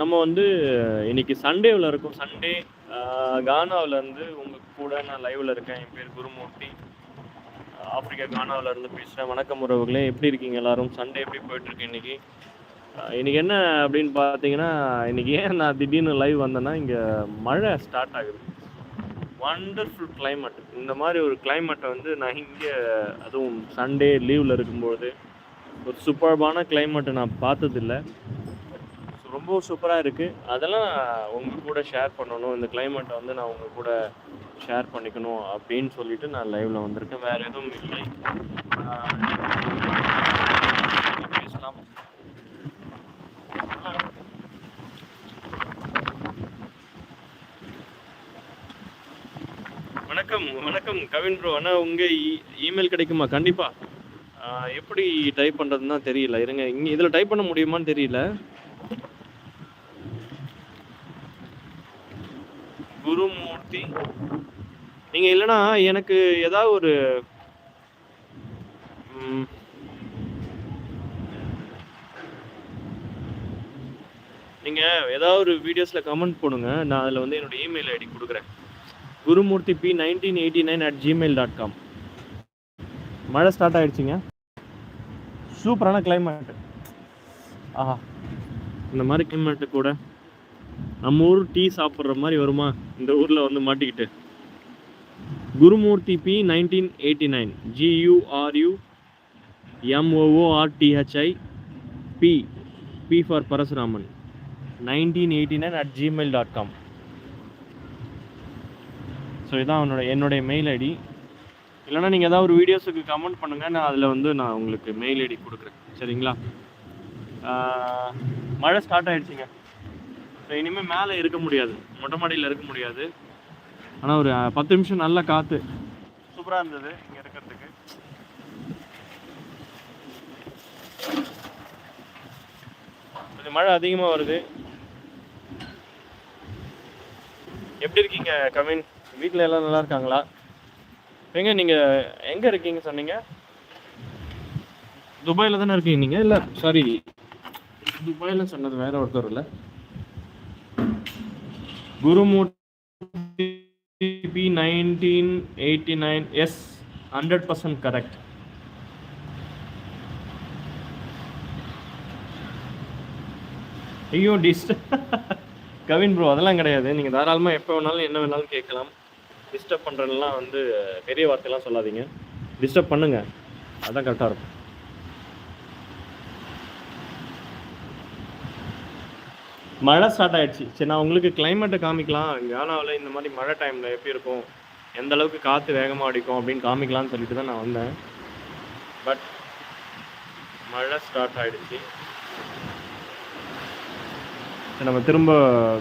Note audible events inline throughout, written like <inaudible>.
நம்ம வந்து இன்னைக்கு சண்டேவில் இருக்கோம். சண்டே கானாவில் இருந்து உங்கள் கூட நான் லைவில் இருக்கேன். என் பேர் குருமூர்த்தி. ஆப்பிரிக்கா கானாவில் இருந்து பேசுகிறேன் வணக்கம் உறவுகளே. எப்படி இருக்கீங்க எல்லாரும்? சண்டே எப்படி போயிட்டுருக்கு இன்னைக்கு? இன்னைக்கு என்ன அப்படின்னு பார்த்தீங்கன்னா இன்னைக்கு ஏன் நான் திடீர்னு லைவ் வந்தேன்னா இங்கே மழை ஸ்டார்ட் ஆகுது. வண்டர்ஃபுல் கிளைமேட் இந்த மாதிரி ஒரு கிளைமேட்டை வந்து நான் இங்கே அதுவும் சண்டே லீவில் இருக்கும்போது ஒரு சூப்பர்பான கிளைமேட்டை நான் பார்த்ததில்ல. ரொம்ப சூப்பராக இருக்குது அதெல்லாம் உங்கள் கூட ஷேர் பண்ணணும். இந்த கிளைமேட்டை வந்து நான் உங்கள் கூட ஷேர் பண்ணிக்கணும் அப்படின்னு சொல்லிட்டு நான் லைவில் வந்திருக்கேன். வேறு எதுவும் இல்லை. பேசலாம் வணக்கம். வணக்கம். கவின் ப்ரோ அண்ணா உங்கள் இமெயில் e-, கிடைக்குமா? கண்டிப்பாக எப்படி டைப் பண்ணுறதுன்னு தான் தெரியல. இருங்க. இங்கே இதில் டைப் பண்ண முடியுமான்னு தெரியல. குருமூர்த்தி. நீங்கள் இல்லைன்னா எனக்கு ஏதாவது ஒரு நீங்கள் ஏதாவது ஒரு வீடியோஸில் கமெண்ட் பண்ணுங்க நான் அதில் வந்து என்னோட இமெயில் ஐடி கொடுக்குறேன். Gurumoorthy P nineteen eighty nine at Gmail dot com மழை ஸ்டார்ட் ஆயிடுச்சுங்க. சூப்பரான கிளைமேட் ஆஹா இந்த மாதிரி கிளைமேட்டு கூட நம்ம ஊர் டீ சாப்பிட்ற மாதிரி வருமா? இந்த ஊரில் வந்து மாட்டிக்கிட்டு. Gurumurthy P nineteen eighty nine ஜியூஆர்யூ எம்ஓஓஆர்டிஹெச்ஐ B B for Parasuraman nineteen eighty nine at Gmail dot com so இதான் அவனோட என்னுடைய மெயில் ஐடி இல்லைனா நீங்கள் ஏதாவது ஒரு வீடியோஸுக்கு கமெண்ட் பண்ணுங்கள் நான் அதில் வந்து நான் உங்களுக்கு மெயில் ஐடி கொடுக்குறேன். சரிங்களா? மழை ஸ்டார்ட் ஆயிடுச்சுங்க. ஸோ இனிமேல் மேலே இருக்க முடியாது. மொட்டை மாடியில் இருக்க முடியாது. ஆனால் ஒரு பத்து நிமிஷம் நல்ல காற்று சூப்பராக இருந்தது இங்கே இருக்கிறதுக்கு. கொஞ்சம் மழை அதிகமாக வருது. எப்படி இருக்கீங்க கவின்? வீட்டில் எல்லாம் நல்லா இருக்காங்களா? எங்க நீங்கள் எங்கே இருக்கீங்க சொன்னீங்க? துபாயில் தானே இருக்கீங்க நீங்கள் இல்லை சாரி துபாயில் சொன்னது வேற ஒருத்தர் இல்லை. Gurumoorthy P nineteen eighty nine yes hundred percent correct ஐயோ டிஸ்ட <laughs> கவின் ப்ரோ அதெல்லாம் கிடையாது. நீங்கள் தாராளமாக எப்போ வேணாலும் என்ன வேணாலும் கேட்கலாம். டிஸ்டர்ப் பண்ணுறதுலாம் வந்து பெரிய வார்த்தைலாம் சொல்லாதீங்க. டிஸ்டர்ப் பண்ணுங்கள் அதான் கரெக்டாக இருக்கும். மழை ஸ்டார்ட் ஆயிடுச்சு. சரி நான் உங்களுக்கு கிளைமேட்டை காமிக்கலாம். கானாவில் இந்த மாதிரி மழை டைமில் எப்படி இருக்கும்? எந்த அளவுக்கு காற்று வேகமாக அடிக்கும் அப்படின்னு காமிக்கலாம்னு சொல்லிட்டு தான் நான் வந்தேன். பட் மழை ஸ்டார்ட் ஆகிடுச்சு சரி, நம்ம திரும்ப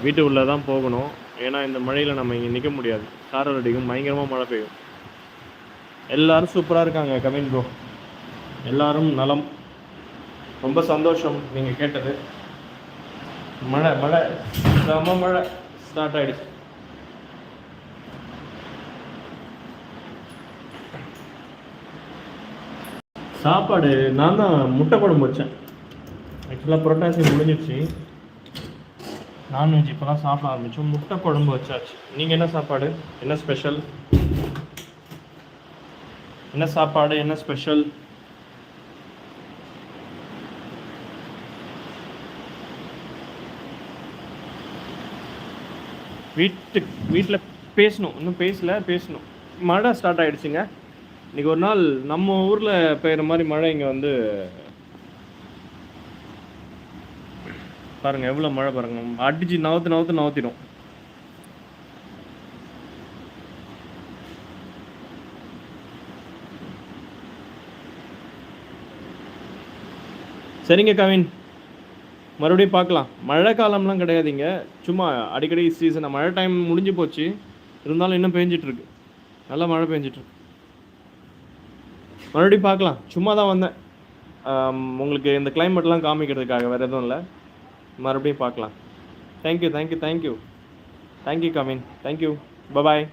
வீட்டு உள்ளே தான் போகணும். ஏன்னா இந்த மழையில் நம்ம இங்கே நிற்க முடியாது. சாரல் அடிக்கும் பயங்கரமாக மழை பெய்யும். எல்லாரும் சூப்பராக இருக்காங்க கவின் ப்ரோ எல்லாரும் நலம். ரொம்ப சந்தோஷம் நீங்கள் கேட்டது. மழை மழை செம மழை ஸ்டார்ட் ஆகிடுச்சு சாப்பாடு நான் தான் முட்டை குழம்பு வச்சேன் ஆக்சுவலாக புரட்டாசி முடிஞ்சிடுச்சு நான்வெஜ் இப்போலாம் சாப்பிட ஆரம்பித்தோம் முட்டை குழம்பு வச்சாச்சு நீங்கள் என்ன சாப்பாடு என்ன ஸ்பெஷல் என்ன சாப்பாடு என்ன ஸ்பெஷல் வீட்டு வீட்டில் பேசணும். இன்னும் பேசல பேசணும். மழை ஸ்டார்ட் ஆகிடுச்சிங்க இன்னைக்கு ஒரு நாள் நம்ம ஊரில் பெய்கிற மாதிரி மழை இங்கே வந்து பாருங்கள் எவ்வளோ மழை பாருங்க. அடிச்சு நவுத்து நவுத்து நவுத்திடும். சரிங்க கவின். மறுபடியும் பார்க்கலாம். மழை காலம்லாம் கிடையாதுங்க. சும்மா அடிக்கடி சீசன் மழை டைம் முடிஞ்சு போச்சு. இருந்தாலும் இன்னும் பெஞ்சிட்ருக்கு. நல்லா மழை பெஞ்சிட்ருக்கு. மறுபடியும் பார்க்கலாம். சும்மா தான் வந்தேன். உங்களுக்கு இந்த கிளைமேட்லாம் காமிக்கிறதுக்காக வேறு எதுவும் இல்லை. மறுபடியும் பார்க்கலாம். Thank you thank you thank you thank you come in thank you bye bye